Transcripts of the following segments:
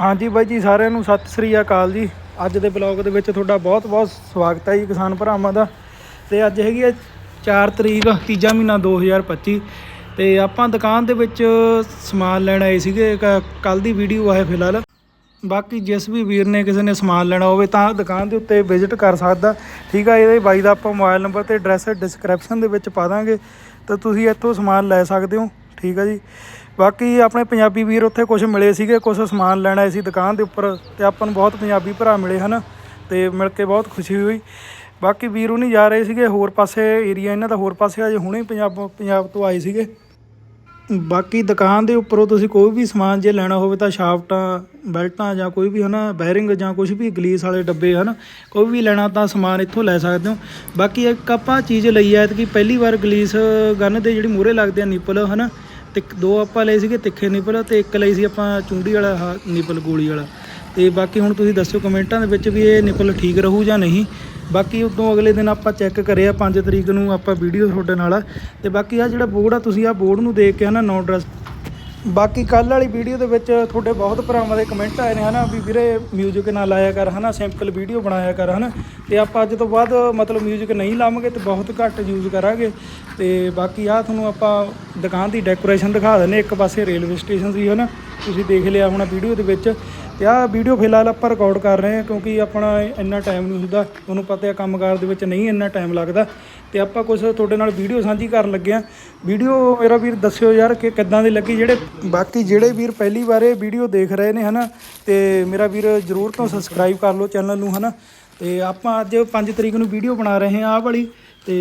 ਹਾਂਜੀ ਬਾਈ ਜੀ, ਸਾਰਿਆਂ ਨੂੰ ਸਤਿ ਸ੍ਰੀ ਅਕਾਲ ਜੀ। ਅੱਜ ਦੇ ਬਲੌਗ ਦੇ ਵਿੱਚ ਤੁਹਾਡਾ ਬਹੁਤ-ਬਹੁਤ ਸਵਾਗਤ ਹੈ ਜੀ ਕਿਸਾਨ ਭਰਾਵਾਂ ਦਾ। ਤੇ ਅੱਜ ਹੈਗੀ ਹੈ 4 ਤਰੀਕ, ਤੀਜਾ ਮਹੀਨਾ 2025 ਤੇ ਆਪਾਂ ਦੁਕਾਨ ਦੇ ਵਿੱਚ ਸਮਾਨ ਲੈਣ ਆਏ ਸੀਗੇ। ਕੱਲ ਦੀ ਵੀਡੀਓ ਆਏ ਫਿਲਹਾਲ। ਬਾਕੀ ਜਿਸ ਵੀ ਵੀਰ ਨੇ ਕਿਸੇ ਨੇ ਸਮਾਨ ਲੈਣਾ ਹੋਵੇ ਤਾਂ ਦੁਕਾਨ ਦੇ ਉੱਤੇ ਵਿਜ਼ਿਟ ਕਰ ਸਕਦਾ। ਠੀਕ ਆ, ਇਹਦੇ ਬਾਈ ਦਾ ਆਪਾਂ ਮੋਬਾਈਲ ਨੰਬਰ ਤੇ ਐਡਰੈਸ ਡਿਸਕ੍ਰਿਪਸ਼ਨ ਦੇ ਵਿੱਚ ਪਾ ਦਾਂਗੇ। ਤਾਂ ਤੁਸੀਂ ਇੱਥੋਂ ਸਮਾਨ ਲੈ ਸਕਦੇ ਹੋ। ਠੀਕ ਆ ਜੀ। ਬਾਕੀ ਆਪਣੇ ਪੰਜਾਬੀ ਵੀਰ ਉੱਥੇ ਕੁਝ ਮਿਲੇ ਸੀਗੇ ਕੁਝ ਸਮਾਨ ਲੈਣ ਆਏ ਸੀ ਦੁਕਾਨ ਦੇ ਉੱਪਰ ਤੇ ਆਪਾਂ ਨੂੰ ਬਹੁਤ ਪੰਜਾਬੀ ਭਰਾ ਮਿਲੇ ਹਨ ਤੇ ਮਿਲ ਕੇ ਬਹੁਤ ਖੁਸ਼ੀ ਹੋਈ। ਬਾਕੀ ਵੀਰ ਉਹ ਨਹੀਂ ਜਾ ਰਹੇ ਸੀਗੇ, ਹੋਰ ਪਾਸੇ ਏਰੀਆ ਇਹਨਾਂ ਦਾ ਹੋਰ ਪਾਸੇ ਅਜੇ ਹੁਣੇ ਪੰਜਾਬ ਪੰਜਾਬ ਤੋਂ ਆਏ ਸੀਗੇ। ਬਾਕੀ ਦੁਕਾਨ ਦੇ ਉੱਪਰੋਂ ਤੁਸੀਂ ਕੋਈ ਵੀ ਸਮਾਨ ਜੇ ਲੈਣਾ ਹੋਵੇ ਤਾਂ ਸ਼ਾਫਟਾਂ, ਬੈਲਟਾਂ ਜਾਂ ਕੋਈ ਵੀ ਹਨਾ, ਬੈਰਿੰਗ ਜਾਂ ਕੁਝ ਵੀ ਗਲੀਸ ਵਾਲੇ ਡੱਬੇ ਹਨ, ਕੋਈ ਵੀ ਲੈਣਾ ਤਾਂ ਸਮਾਨ ਇੱਥੋਂ ਲੈ ਸਕਦੇ ਹੋ। ਬਾਕੀ ਇੱਕ ਆਪਾਂ ਚੀਜ਼ ਲਈ ਐ ਕਿ ਪਹਿਲੀ ਵਾਰ ਗਲੀਸ ਗਨ ਦੇ ਜਿਹੜੀ ਮੂਰੇ ਲੱਗਦੇ ਆ ਨਿਪਲ ਹਨਾ ਤੇ ਦੋ ਆਪਾਂ ਲਏ ਸੀਗੇ ਤਿੱਖੇ ਨਿਪਲ ਤੇ ਇੱਕ ਲਈ ਸੀ ਆਪਾਂ ਚੁੰਡੀ ਵਾਲਾ, ਆਹ ਨਿਪਲ ਗੋਲੀ ਵਾਲਾ ਤੇ ਬਾਕੀ ਹੁਣ ਤੁਸੀਂ ਦੱਸਿਓ ਕਮੈਂਟਾਂ ਦੇ ਵਿੱਚ ਵੀ ਇਹ ਨਿਪਲ ਠੀਕ ਰਹੂ ਜਾਂ ਨਹੀਂ ਬਾਕੀ ਉਦੋਂ ਅਗਲੇ ਦਿਨ ਆਪਾਂ ਚੈੱਕ ਕਰਿਆ 5 ਤਰੀਕ ਨੂੰ ਆਪਾਂ ਵੀਡੀਓ ਤੁਹਾਡੇ ਨਾਲ ਆ। ਤੇ ਬਾਕੀ ਆ ਜਿਹੜਾ ਬੋਰਡ ਆ, ਤੁਸੀਂ ਆ ਬੋਰਡ ਨੂੰ ਦੇਖ ਕੇ ਹਨਾ ਨੋ ਡਰੈਸ ਬਾਕੀ ਕੱਲ ਵਾਲੀ ਵੀਡੀਓ ਦੇ ਵਿੱਚ ਤੁਹਾਡੇ ਬਹੁਤ ਭਰਾਵਾਂ ਦੇ ਕਮੈਂਟ ਆਏ ਨੇ, ਹਨਾ? ਵੀ ਵੀਰੇ ਮਿਊਜ਼ਿਕ ਨਾ ਲਾਇਆ ਕਰ, ਹਨਾ? ਸਿੰਪਲ ਵੀਡੀਓ ਬਣਾਇਆ ਕਰ, ਹਨਾ? ਤੇ ਆਪਾਂ ਅੱਜ ਤੋਂ ਬਾਅਦ ਮਤਲਬ ਮਿਊਜ਼ਿਕ ਨਹੀਂ ਲਾਵਾਂਗੇ ਤੇ ਬਹੁਤ ਘੱਟ ਯੂਜ਼ ਕਰਾਂਗੇ। ਤੇ ਬਾਕੀ ਆ ਤੁਹਾਨੂੰ ਆਪਾਂ ਦੁਕਾਨ ਦੀ ਡੈਕੋਰੇਸ਼ਨ ਦਿਖਾ ਦਿੰਨੇ ਇੱਕ ਪਾਸੇ ਰੇਲਵੇ ਸਟੇਸ਼ਨ ਸੀ ਹਨਾ? ਤੁਸੀਂ ਦੇਖ ਲਿਆ ਹੋਣਾ ਵੀਡੀਓ ਦੇ ਵਿੱਚ। ਤੇ ਆਹ ਵੀਡੀਓ ਫਿਲਹਾਲ ਆਪਾਂ ਰਿਕਾਰਡ ਕਰ ਰਹੇ ਹਾਂ ਕਿਉਂਕਿ ਆਪਣਾ ਇੰਨਾ ਟਾਈਮ ਨਹੀਂ ਹੁੰਦਾ। ਤੁਹਾਨੂੰ ਪਤਾ ਹੈ ਕੰਮਕਾਰ ਦੇ ਵਿੱਚ ਨਹੀਂ ਇੰਨਾ ਟਾਈਮ ਲੱਗਦਾ। ਤੇ ਆਪਾਂ ਕੁਝ ਤੁਹਾਡੇ ਨਾਲ ਵੀਡੀਓ ਸਾਂਝੀ ਕਰਨ ਲੱਗੇ ਆ ਵੀਡੀਓ ਮੇਰਾ ਵੀਰ ਦੱਸਿਓ ਯਾਰ ਕਿ ਕਿੱਦਾਂ ਦੀ ਲੱਗੀ ਜਿਹੜੇ ਬਾਕੀ ਜਿਹੜੇ ਵੀਰ ਪਹਿਲੀ ਵਾਰ ਇਹ ਵੀਡੀਓ ਦੇਖ ਰਹੇ ਨੇ ਹਨਾ, ਤੇ ਮੇਰਾ ਵੀਰ ਜਰੂਰ ਤੋਂ ਸਬਸਕ੍ਰਾਈਬ ਕਰ ਲਓ ਚੈਨਲ ਨੂੰ ਹਨਾ। ਤੇ ਆਪਾਂ ਅੱਜ 5 ਤਰੀਕ ਨੂੰ ਵੀਡੀਓ ਬਣਾ ਰਹੇ ਹਾਂ ਆਹ ਵਾਲੀ। ਤੇ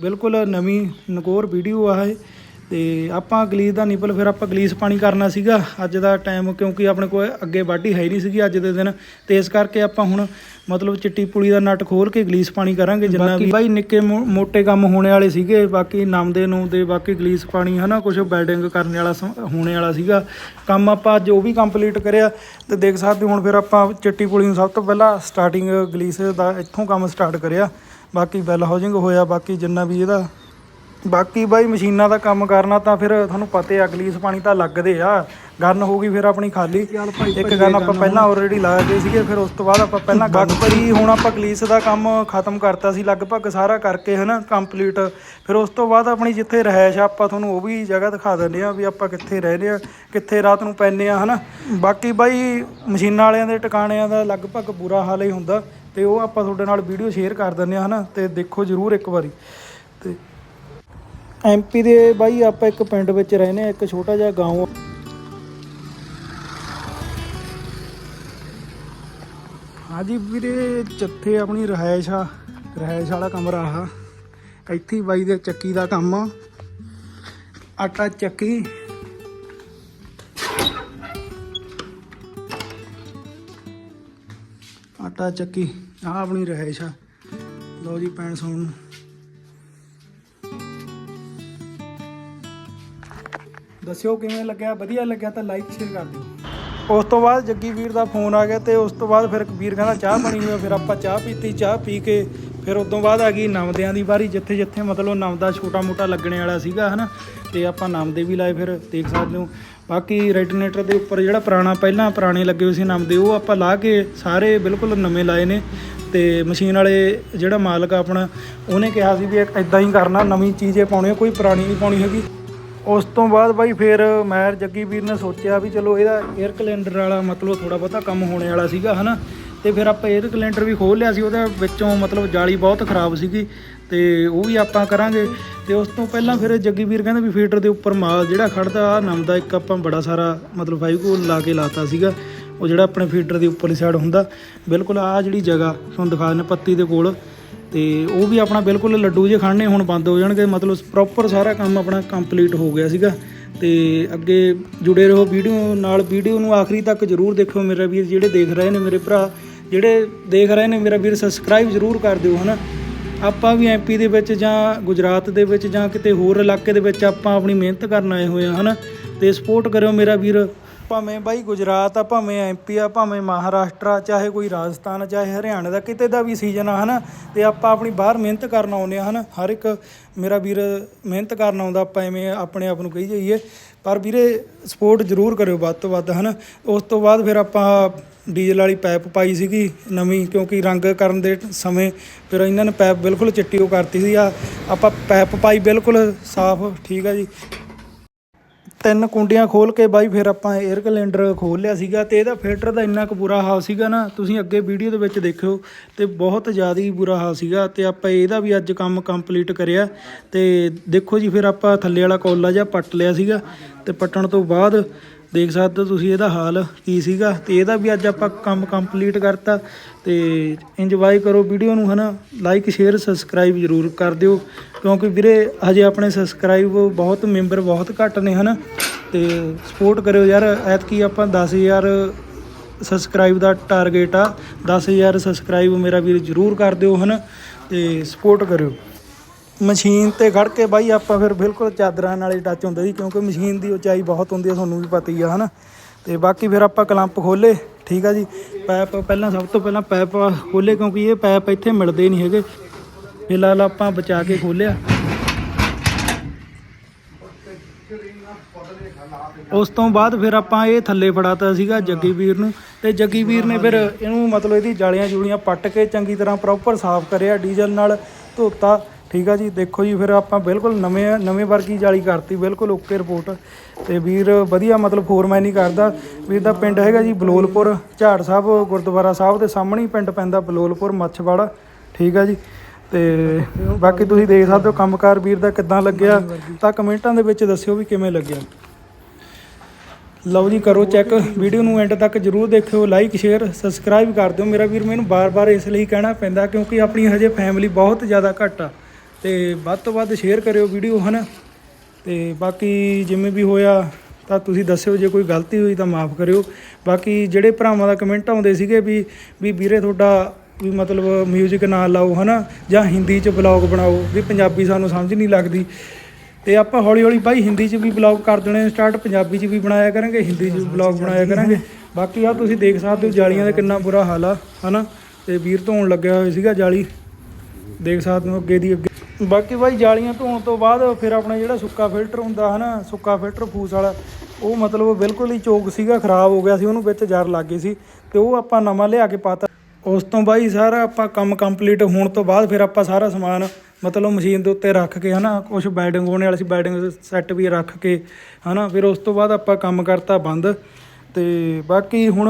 ਬਿਲਕੁਲ ਨਵੀਂ ਨਕੋਰ ਵੀਡੀਓ ਆ ਇਹ। ਤੇ ਆਪਾਂ ਗਲੀਸ ਦਾ ਨਿਪਲ ਫਿਰ ਆਪਾਂ ਗਲੀਸ ਪਾਣੀ ਕਰਨਾ ਸੀਗਾ। ਅੱਜ ਦਾ ਟਾਈਮ ਕਿਉਂਕਿ ਆਪਣੇ ਕੋਲ ਅੱਗੇ ਵਾਢੀ ਹੈ ਨਹੀਂ ਸੀਗੀ ਅੱਜ ਦੇ ਦਿਨ। ਤੇ ਇਸ ਕਰਕੇ ਆਪਾਂ ਹੁਣ ਮਤਲਬ ਚਿੱਟੀ ਪੁਲੀ ਦਾ ਨਟ ਖੋਲ ਕੇ ਗਲੀਸ ਪਾਣੀ ਕਰਾਂਗੇ ਜਿੰਨਾ ਵੀ ਬਾਈ ਨਿੱਕੇ ਮੋਟੇ ਕੰਮ ਹੋਣੇ ਵਾਲੇ ਸੀਗੇ ਬਾਕੀ ਨਮਦੇ ਨੂੰ ਤੇ ਬਾਕੀ ਗਲੀਸ ਪਾਣੀ ਹਨਾ ਕੁਝ ਬੈਲਡਿੰਗ ਕਰਨ ਵਾਲਾ ਹੋਣੇ ਵਾਲਾ ਸੀਗਾ। ਕੰਮ ਆਪਾਂ ਅੱਜ ਉਹ ਵੀ ਕੰਪਲੀਟ ਕਰਿਆ। ਤੇ ਦੇਖ ਸਕਦੇ ਹੋ ਹੁਣ ਫਿਰ ਆਪਾਂ ਚਿੱਟੀ ਪੁਲੀ ਨੂੰ ਸਭ ਤੋਂ ਪਹਿਲਾਂ ਸਟਾਰਟਿੰਗ ਗਲੀਸ ਦਾ ਇੱਥੋਂ ਕੰਮ ਸਟਾਰਟ ਕਰਿਆ। ਬਾਕੀ ਬੈਲ ਹਾਊਸਿੰਗ ਹੋਇਆ ਬਾਕੀ ਜਿੰਨਾ ਵੀ ਇਹਦਾ ਬਾਕੀ ਬਾਈ ਮਸ਼ੀਨਾਂ ਦਾ ਕੰਮ ਕਰਨਾ ਤਾਂ ਫਿਰ ਤੁਹਾਨੂੰ ਪਤਾ ਹੈ ਅਗਲੀਸ ਪਾਣੀ ਤਾਂ ਲੱਗਦੇ ਆ। ਗਨ ਹੋ ਗਈ ਫਿਰ ਆਪਣੀ ਖਾਲੀ। ਇੱਕ ਗਨ ਆਪਾਂ ਪਹਿਲਾਂ ਆਲਰੇਡੀ ਲਾ ਦਿੱਤੇ ਸੀਗੇ ਫਿਰ ਉਸ ਤੋਂ ਬਾਅਦ ਆਪਾਂ ਪਹਿਲਾਂ ਗਨ ਭਰੀ ਹੁਣ ਆਪਾਂ ਗਲੀਸ ਦਾ ਕੰਮ ਖਤਮ ਕਰਤਾ ਸੀ ਲਗਭਗ ਸਾਰਾ ਕਰਕੇ ਹਨਾ ਕੰਪਲੀਟ ਫਿਰ ਉਸ ਤੋਂ ਬਾਅਦ ਆਪਣੀ ਜਿੱਥੇ ਰਹਿائش ਆਪਾਂ ਤੁਹਾਨੂੰ ਉਹ ਵੀ ਜਗ੍ਹਾ ਦਿਖਾ ਦਿੰਦੇ ਆ ਵੀ ਆਪਾਂ ਕਿੱਥੇ ਰਹਿੰਦੇ ਆ ਕਿੱਥੇ ਰਾਤ ਨੂੰ ਪੈਨੇ ਆ ਹਨਾ। ਬਾਕੀ ਬਾਈ ਮਸ਼ੀਨਾਂ ਵਾਲਿਆਂ ਦੇ ਟਿਕਾਣਿਆਂ ਦਾ ਲਗਭਗ ਬੁਰਾ ਹਾਲ ਹੀ ਹੁੰਦਾ ਤੇ ਉਹ ਆਪਾਂ ਤੁਹਾਡੇ ਨਾਲ ਵੀਡੀਓ ਸ਼ੇਅਰ ਕਰ ਦਿੰਦੇ ਆ ਹਨਾ ਤੇ ਦੇਖੋ ਜਰੂਰ ਇੱਕ ਵਾਰੀ। ਤੇ ਐਮਪੀ ਦੇ ਬਾਈ, ਆਪਾਂ ਇੱਕ ਪਿੰਡ ਵਿੱਚ ਰਹਿੰਦੇ ਆ ਇੱਕ ਛੋਟਾ ਜਿਹਾ گاਉਂ ਹਾਂਜੀ ਵੀਰੇ, ਜਿੱਥੇ ਆਪਣੀ ਰਹਿائش ਆ ਰਹਿائش ਵਾਲਾ ਕਮਰਾ ਆ ਇੱਥੇ ਬਾਈ ਦੇ ਚੱਕੀ ਦਾ ਕੰਮ ਆ। ਆਟਾ ਚੱਕੀ। ਆਟਾ ਚੱਕੀ ਆ ਆਪਣੀ ਰਹਿائش ਆ। ਲਓ ਜੀ, ਪੈਣ ਸੌਣ। ਨੂੰ ਦੱਸਿਓ ਕਿਵੇਂ ਲੱਗਿਆ? ਵਧੀਆ ਲੱਗਿਆ ਤਾਂ ਲਾਈਕ ਸ਼ੇਅਰ ਕਰ ਦਿਓ। ਉਸ ਤੋਂ ਬਾਅਦ ਜੱਗੀ ਵੀਰ ਦਾ ਫੋਨ ਆ ਗਿਆ ਤੇ ਉਸ ਤੋਂ ਬਾਅਦ ਫਿਰ ਵੀਰ ਕਹਿੰਦਾ ਚਾਹ ਬਣੀ ਹੋਈ ਫਿਰ ਆਪਾਂ ਚਾਹ ਪੀਤੀ, ਚਾਹ ਪੀ ਕੇ ਫਿਰ ਉਸ ਤੋਂ ਬਾਅਦ ਆ ਗਈ ਨਮਦਿਆਂ ਦੀ ਵਾਰੀ ਜਿੱਥੇ ਜਿੱਥੇ ਮਤਲਬ ਨਮਦਾ ਛੋਟਾ ਮੋਟਾ ਲੱਗਣੇ ਵਾਲਾ ਸੀਗਾ, ਹਨਾ? ਤੇ ਆਪਾਂ ਨਮਦੇ ਵੀ ਲਾਏ ਫਿਰ ਦੇਖ ਸਕਦੇ ਹੋ। ਬਾਕੀ ਰੈਡੀਨੇਟਰ ਦੇ ਉੱਪਰ ਜਿਹੜਾ ਪੁਰਾਣਾ, ਪਹਿਲਾਂ ਪੁਰਾਣੇ ਲੱਗੇ ਹੋਏ ਸੀ ਨਮਦੇ ਉਹ ਆਪਾਂ ਲਾ ਕੇ ਸਾਰੇ ਬਿਲਕੁਲ ਨਵੇਂ ਲਾਏ ਨੇ। ਤੇ ਮਸ਼ੀਨ ਵਾਲੇ ਜਿਹੜਾ ਮਾਲਕ ਆ ਆਪਣਾ, ਉਹਨੇ ਕਿਹਾ ਸੀ ਵੀ ਇਦਾਂ ਹੀ ਕਰਨਾ, ਨਵੀਂ ਚੀਜ਼ੇ ਪਾਉਣੀ ਕੋਈ ਪੁਰਾਣੀ ਨਹੀਂ ਪਾਉਣੀ ਹੈਗੀ। ਉਸ ਤੋਂ ਬਾਅਦ ਬਾਈ ਫਿਰ ਮੈਂ ਜੱਗੀ ਵੀਰ ਨੇ ਸੋਚਿਆ ਵੀ ਚਲੋ ਇਹਦਾ 에ਅਰ ਕੈਲੰਡਰ ਵਾਲਾ ਮਤਲਬ ਥੋੜਾ ਬਹੁਤਾ ਕੰਮ ਹੋਣੇ ਵਾਲਾ ਸੀਗਾ, ਹਨਾ? ਤੇ ਫਿਰ ਆਪਾਂ 에ਅਰ ਕੈਲੰਡਰ ਵੀ ਖੋਲ ਲਿਆ ਸੀ, ਉਹਦੇ ਵਿੱਚੋਂ ਮਤਲਬ ਜਾਲੀ ਬਹੁਤ ਖਰਾਬ ਸੀਗੀ, ਤੇ ਉਹ ਵੀ ਆਪਾਂ ਕਰਾਂਗੇ। ਤੇ ਉਸ ਤੋਂ ਪਹਿਲਾਂ ਫਿਰ ਜੱਗੀ ਵੀਰ ਕਹਿੰਦਾ ਵੀ ਫੀਟਰ ਦੇ ਉੱਪਰ ਮਾਲ ਜਿਹੜਾ ਖੜਦਾ ਆ ਨਮਦਾ ਇੱਕ ਆਪਾਂ ਬੜਾ ਸਾਰਾ ਮਤਲਬ ਫਾਈਵ ਕੋਲ ਲਾ ਕੇ ਲਾਤਾ ਸੀਗਾ। ਉਹ ਜਿਹੜਾ ਆਪਣੇ ਫੀਟਰ ਦੀ ਉੱਪਰਲੀ ਸਾਈਡ ਹੁੰਦਾ, ਬਿਲਕੁਲ ਆ ਜਿਹੜੀ ਜਗ੍ਹਾ, ਤੁਹਾਨੂੰ ਦਿਖਾ ਦਿੰਦੇ ਪੱਤੀ ਦੇ ਕੋਲ। ਤੇ ਉਹ ਵੀ ਆਪਣਾ ਬਿਲਕੁਲ ਲੱਡੂ ਜੇ ਖਾਣੇ ਹੁਣ ਬੰਦ ਹੋ ਜਾਣਗੇ, ਮਤਲਬ ਪ੍ਰੋਪਰ ਸਾਰਾ ਕੰਮ ਆਪਣਾ ਕੰਪਲੀਟ ਹੋ ਗਿਆ ਸੀਗਾ। ਤੇ ਅੱਗੇ ਜੁੜੇ ਰਹੋ ਵੀਡੀਓ ਨਾਲ, ਵੀਡੀਓ ਨੂੰ ਆਖਰੀ ਤੱਕ ਜਰੂਰ ਦੇਖਿਓ ਮੇਰਾ ਵੀਰ, ਜਿਹੜੇ ਦੇਖ ਰਹੇ ਨੇ ਮੇਰੇ ਭਰਾ, ਜਿਹੜੇ ਦੇਖ ਰਹੇ ਨੇ ਮੇਰਾ ਵੀਰ ਸਬਸਕ੍ਰਾਈਬ ਜਰੂਰ ਕਰ ਦਿਓ ਹਨਾ। ਆਪਾਂ ਵੀ ਐਮਪੀ ਦੇ ਵਿੱਚ ਜਾਂ ਗੁਜਰਾਤ ਦੇ ਵਿੱਚ ਜਾਂ ਕਿਤੇ ਹੋਰ ਇਲਾਕੇ ਦੇ ਵਿੱਚ ਆਪਾਂ ਆਪਣੀ ਮਿਹਨਤ ਕਰਨ ਆਏ ਹੋਏ ਆ ਹਨਾ। ਤੇ ਸਪੋਰਟ ਕਰਿਓ ਮੇਰਾ ਵੀਰ ਭਾਵੇਂ ਬਾਈ ਗੁਜਰਾਤ ਆ, ਭਾਵੇਂ ਐਮਪੀ ਆ, ਭਾਵੇਂ ਮਹਾਰਾਸ਼ਟਰ ਆ, ਚਾਹੇ ਕੋਈ ਰਾਜਸਥਾਨ ਆ, ਚਾਹੇ ਹਰਿਆਣਾ ਦਾ, ਕਿਤੇ ਦਾ ਵੀ ਸੀਜ਼ਨ ਆ, ਹਨਾ? ਤੇ ਆਪਾਂ ਆਪਣੀ ਬਾਹਰ ਮਿਹਨਤ ਕਰਨ ਆਉਂਦੇ ਆ, ਹਨਾ? ਹਰ ਇੱਕ ਮੇਰਾ ਵੀਰ ਮਿਹਨਤ ਕਰਨ ਆਉਂਦਾ, ਆਪਾਂ ਐਵੇਂ ਆਪਣੇ ਆਪ ਨੂੰ ਕਹੀ ਜਾਈਏ। ਪਰ ਵੀਰੇ ਸਪੋਰਟ ਜ਼ਰੂਰ ਕਰਿਓ ਵੱਧ ਤੋਂ ਵੱਧ, ਹਨਾ? ਉਸ ਤੋਂ ਬਾਅਦ ਫਿਰ ਆਪਾਂ ਡੀਜ਼ਲ ਵਾਲੀ ਪਾਈਪ ਪਾਈ ਸੀਗੀ ਨਵੀਂ, ਕਿਉਂਕਿ ਰੰਗ ਕਰਨ ਦੇ ਸਮੇਂ ਫਿਰ ਇਹਨਾਂ ਨੇ ਪਾਈਪ ਬਿਲਕੁਲ ਚਿੱਟੀ ਉਹ ਕਰਤੀ ਸੀ। ਆ, ਆਪਾਂ ਪਾਈਪ ਪਾਈ ਬਿਲਕੁਲ ਸਾਫ਼, ਠੀਕ ਆ ਜੀ। ਤਿੰਨ ਕੁੰਡੀਆਂ ਖੋਲ ਕੇ ਬਾਈ ਫਿਰ ਆਪਾਂ 에ਅਰ ਕੈਲੰਡਰ ਖੋਲ ਲਿਆ ਸੀਗਾ ਤੇ ਇਹਦਾ ਫਿਲਟਰ ਦਾ ਇੰਨਾ ਕੁ ਬੁਰਾ ਹਾਲ ਸੀਗਾ ਨਾ, ਤੁਸੀਂ ਅੱਗੇ ਵੀਡੀਓ ਦੇ ਵਿੱਚ ਦੇਖਿਓ ਤੇ ਬਹੁਤ ਜ਼ਿਆਦਾ ਹੀ ਬੁਰਾ ਹਾਲ ਸੀਗਾ ਤੇ ਆਪਾਂ ਇਹਦਾ ਵੀ ਅੱਜ ਕੰਮ ਕੰਪਲੀਟ ਕਰਿਆ ਤੇ ਦੇਖੋ ਜੀ ਫਿਰ ਆਪਾਂ ਥੱਲੇ ਵਾਲਾ ਕੋਲਾ ਜਿਹਾ ਪੱਟ ਲਿਆ ਸੀਗਾ ਤੇ ਪੱਟਣ ਤੋਂ ਬਾਅਦ ਦੇਖ ਸਕਦੇ ਹੋ ਤੁਸੀਂ ਇਹਦਾ ਹਾਲ ਕੀ ਸੀਗਾ ਤੇ ਇਹਦਾ ਵੀ ਅੱਜ ਆਪਾਂ ਕੰਮ ਕੰਪਲੀਟ ਕਰਤਾ ਤੇ ਇੰਜੋਏ ਕਰੋ ਵੀਡੀਓ ਨੂੰ ਹਨਾ ਲਾਈਕ ਸ਼ੇਅਰ ਸਬਸਕ੍ਰਾਈਬ ਜ਼ਰੂਰ ਕਰ ਦਿਓ ਕਿਉਂਕਿ ਵੀਰੇ ਹਜੇ ਆਪਣੇ ਸਬਸਕ੍ਰਾਈਬ ਬਹੁਤ ਮੈਂਬਰ ਬਹੁਤ ਘੱਟ ਨੇ ਹਨਾ ਤੇ ਸਪੋਰਟ ਕਰਿਓ ਯਾਰ, ਐਤਕੀ ਆਪਾਂ 10000 ਸਬਸਕ੍ਰਾਈਬ ਦਾ ਟਾਰਗੇਟ ਆ 10000 ਸਬਸਕ੍ਰਾਈਬ ਮੇਰਾ ਵੀਰ ਜ਼ਰੂਰ ਕਰ ਦਿਓ ਹਨਾ ਤੇ ਸਪੋਰਟ ਕਰਿਓ। ਮਸ਼ੀਨ ਤੇ ਖੜ ਕੇ ਬਾਈ ਆਪਾਂ ਫਿਰ ਬਿਲਕੁਲ ਚਾਦਰਾਂ ਨਾਲ ਹੀ ਟੱਚ ਹੁੰਦਾ ਸੀ ਕਿਉਂਕਿ ਮਸ਼ੀਨ ਦੀ ਉਚਾਈ ਬਹੁਤ ਹੁੰਦੀ ਹੈ, ਤੁਹਾਨੂੰ ਵੀ ਪਤਾ ਹੀ ਆ, ਹਨਾ? ਤੇ ਬਾਕੀ ਫਿਰ ਆਪਾਂ ਕਲੰਪ ਖੋਲੇ ਠੀਕ ਆ ਜੀ? ਪੈਪ ਪਹਿਲਾਂ ਸਭ ਤੋਂ ਪਹਿਲਾਂ ਪੈਪ ਖੋਲੇ ਕਿਉਂਕਿ ਇਹ ਪੈਪ ਇੱਥੇ ਮਿਲਦੇ ਨਹੀਂ ਹੈਗੇ। ਫਿਲਹਾਲ ਆਪਾਂ ਬਚਾ ਕੇ ਖੋਲਿਆ ਉਸ ਤੋਂ ਬਾਅਦ ਫਿਰ ਆਪਾਂ ਇਹ ਥੱਲੇ ਫੜਾਤਾ ਸੀਗਾ ਜੱਗੀ ਵੀਰ ਨੂੰ। ਤੇ ਜੱਗੀ ਵੀਰ ਨੇ ਫਿਰ ਇਹਨੂੰ ਮਤਲਬ ਇਹਦੀ ਜਾਲੀਆਂ ਜੂਲੀਆਂ ਪੱਟ ਕੇ ਚੰਗੀ ਤਰ੍ਹਾਂ ਪ੍ਰੋਪਰ ਸਾਫ਼ ਕਰਿਆ, ਡੀਜ਼ਲ ਨਾਲ ਧੋਤਾ। ਠੀਕ ਆ ਜੀ, ਦੇਖੋ ਜੀ, ਫਿਰ ਆਪਾਂ ਬਿਲਕੁਲ ਨਵੇਂ ਨਵੇਂ ਵਰਗੀ ਜਾਲੀ ਕਰਤੀ, ਬਿਲਕੁਲ ਓਕੇ ਰਿਪੋਰਟ ਤੇ ਵੀਰ ਵਧੀਆ ਮਤਲਬ ਫੋਰਮੈਨ ਹੀ ਕਰਦਾ। ਵੀਰ ਦਾ ਪਿੰਡ ਹੈਗਾ ਜੀ ਬਲੋਲਪੁਰ, ਝਾੜ ਸਾਹਿਬ, ਗੁਰਦੁਆਰਾ ਸਾਹਿਬ ਦੇ ਸਾਹਮਣੇ ਹੀ ਪਿੰਡ ਪੈਂਦਾ ਬਲੋਲਪੁਰ, ਮੱਛਵਾੜਾ। ਠੀਕ ਆ ਜੀ, ਤੇ ਬਾਕੀ ਤੁਸੀਂ ਦੇਖ ਸਕਦੇ ਹੋ ਕੰਮਕਾਰ ਵੀਰ ਦਾ ਕਿੱਦਾਂ ਲੱਗਿਆ। ਤਾਂ ਕਮੈਂਟਾਂ ਦੇ ਵਿੱਚ ਦੱਸਿਓ ਵੀ ਕਿਵੇਂ ਲੱਗਿਆ। ਲਓ ਜੀ, ਕਰੋ ਚੈੱਕ ਵੀਡੀਓ ਨੂੰ ਐਂਡ ਤੱਕ ਜਰੂਰ ਦੇਖਿਓ ਲਾਈਕ ਸ਼ੇਅਰ ਸਬਸਕ੍ਰਾਈਬ ਕਰ ਦਿਓ। ਮੇਰਾ ਵੀਰ ਮੈਨੂੰ ਬਾਰ-ਬਾਰ ਇਸ ਲਈ ਕਹਿਣਾ ਪੈਂਦਾ ਕਿਉਂਕਿ ਆਪਣੀ ਹਜੇ ਫੈਮਿਲੀ ਬਹੁਤ ਜ਼ਿਆਦਾ ਘੱਟ ਆ। ਤੇ ਵੱਧ ਤੋਂ ਵੱਧ ਸ਼ੇਅਰ ਕਰਿਓ ਵੀਡੀਓ ਹਨ? ਤੇ ਬਾਕੀ ਜਿਵੇਂ ਵੀ ਹੋਇਆ ਤਾਂ ਤੁਸੀਂ ਦੱਸਿਓ ਜੇ ਕੋਈ ਗਲਤੀ ਹੋਈ ਤਾਂ ਮਾਫ ਕਰਿਓ। ਬਾਕੀ ਜਿਹੜੇ ਭਰਾਵਾਂ ਦਾ ਕਮੈਂਟ ਆਉਂਦੇ ਸੀਗੇ ਵੀ ਵੀ ਵੀਰੇ ਤੁਹਾਡਾ ਵੀ ਮਤਲਬ 뮤직 ਨਾ ਲਾਓ ਹਨਾ? ਜਾਂ ਹਿੰਦੀ 'ਚ ਬਲੌਗ ਬਣਾਓ ਵੀ ਪੰਜਾਬੀ ਸਾਨੂੰ ਸਮਝ ਨਹੀਂ ਲੱਗਦੀ। ਤੇ ਆਪਾਂ ਹੌਲੀ ਹੌਲੀ ਭਾਈ ਹਿੰਦੀ 'ਚ ਵੀ ਬਲੌਗ ਕਰ ਦੇਣੇ ਸਟਾਰਟ ਪੰਜਾਬੀ 'ਚ ਵੀ ਬਣਾਇਆ ਕਰਾਂਗੇ ਹਿੰਦੀ 'ਚ ਵੀ ਬਲੌਗ ਬਣਾਇਆ ਕਰਾਂਗੇ। ਬਾਕੀ ਆ ਤੁਸੀਂ ਦੇਖ ਸਕਦੇ ਹੋ ਜਾਲੀਆਂ ਦਾ ਕਿੰਨਾ ਬੁਰਾ ਹਾਲ ਆ ਹਨਾ? ਤੇ ਵੀਰ ਧੋਣ ਲੱਗਿਆ ਹੋਇਆ ਸੀਗਾ ਜਾਲੀ। ਦੇਖ ਸਕਦੇ ਹੋ ਅੱਗੇ ਦੀ ਅੱਗੇ। ਬਾਕੀ ਬਾਈ ਜਾਲੀਆਂ ਧੋਣ ਤੋਂ ਬਾਅਦ ਫਿਰ ਆਪਣਾ ਜਿਹੜਾ ਸੁੱਕਾ ਫਿਲਟਰ ਹੁੰਦਾ ਹਨਾ ਸੁੱਕਾ ਫਿਲਟਰ ਫੂਸ ਵਾਲਾ, ਉਹ ਮਤਲਬ ਬਿਲਕੁਲ ਹੀ ਚੋਕ ਸੀਗਾ, ਖਰਾਬ ਹੋ ਗਿਆ ਸੀ, ਉਹਨੂੰ ਵਿੱਚ ਜਰ ਲੱਗ ਗਈ ਸੀ ਤੇ ਉਹ ਆਪਾਂ ਨਵਾਂ ਲਿਆ ਕੇ ਪਾਤਾ। ਉਸ ਤੋਂ ਬਾਈ ਸਾਰਾ ਆਪਾਂ ਕੰਮ ਕੰਪਲੀਟ ਹੋਣ ਤੋਂ ਬਾਅਦ ਫਿਰ ਆਪਾਂ ਸਾਰਾ ਸਮਾਨ ਮਤਲਬ ਮਸ਼ੀਨ ਦੇ ਉੱਤੇ ਰੱਖ ਕੇ ਹਨਾ ਕੁਝ ਬੈਡਿੰਗ ਹੋਣੇ ਵਾਲੀ ਸੀ ਬੈਡਿੰਗ ਸੈੱਟ ਵੀ ਰੱਖ ਕੇ ਹਨਾ, ਫਿਰ ਉਸ ਤੋਂ ਬਾਅਦ ਆਪਾਂ ਕੰਮ ਕਰਤਾ ਬੰਦ। ਤੇ ਬਾਕੀ ਹੁਣ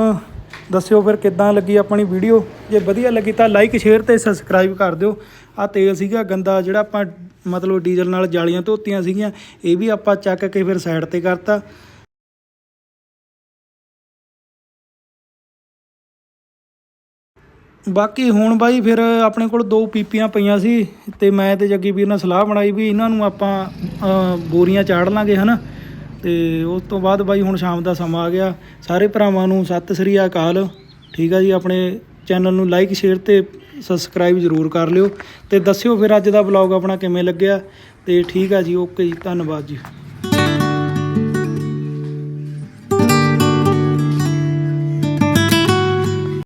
ਦੱਸਿਓ ਫਿਰ ਕਿੱਦਾਂ ਲੱਗੀ ਆਪਣੀ ਵੀਡੀਓ। ਜੇ ਵਧੀਆ ਲੱਗੀ ਤਾਂ ਲਾਈਕ ਸ਼ੇਅਰ ਤੇ ਸਬਸਕ੍ਰਾਈਬ ਕਰ ਦਿਓ। ਆ ਤੇਲ ਸੀਗਾ ਗੰਦਾ, ਜਿਹੜਾ ਆਪਾਂ ਮਤਲਬ ਡੀਜ਼ਲ ਨਾਲ ਜਾਲੀਆਂ ਧੋਤੀਆਂ ਸੀਗੀਆਂ, ਇਹ ਵੀ ਆਪਾਂ ਚੱਕ ਕੇ ਫਿਰ ਸਾਈਡ ਤੇ ਕਰਤਾ। ਬਾਕੀ ਹੁਣ ਬਾਈ ਫਿਰ ਆਪਣੇ ਕੋਲ ਦੋ ਪੀਪੀਆਂ ਪਈਆਂ ਸੀ, ਤੇ ਮੈਂ ਤੇ ਜੱਗੀ ਵੀਰ ਨਾਲ ਸਲਾਹ ਬਣਾਈ ਵੀ ਇਹਨਾਂ ਨੂੰ ਆਪਾਂ ਬੋਰੀਆਂ ਚਾੜ ਲਾਂਗੇ, ਹਨਾ। ਤੇ ਉਸ ਤੋਂ ਬਾਅਦ ਬਾਈ ਹੁਣ ਸ਼ਾਮ ਦਾ ਸਮਾਂ ਆ ਗਿਆ। ਸਾਰੇ ਭਰਾਵਾਂ ਨੂੰ ਸਤਿ ਸ੍ਰੀ ਅਕਾਲ। ਠੀਕ ਆ ਜੀ, ਆਪਣੇ ਚੈਨਲ ਨੂੰ ਲਾਈਕ ਸ਼ੇਅਰ ਤੇ ਸਬਸਕ੍ਰਾਈਬ ਜ਼ਰੂਰ ਕਰ ਲਿਓ। ਤੇ ਦੱਸਿਓ ਫਿਰ ਅੱਜ ਦਾ ਵਲੌਗ ਆਪਣਾ ਕਿਵੇਂ ਲੱਗਿਆ। ਤੇ ਠੀਕ ਆ ਜੀ ਓਕੇ ਜੀ, ਧੰਨਵਾਦ ਜੀ।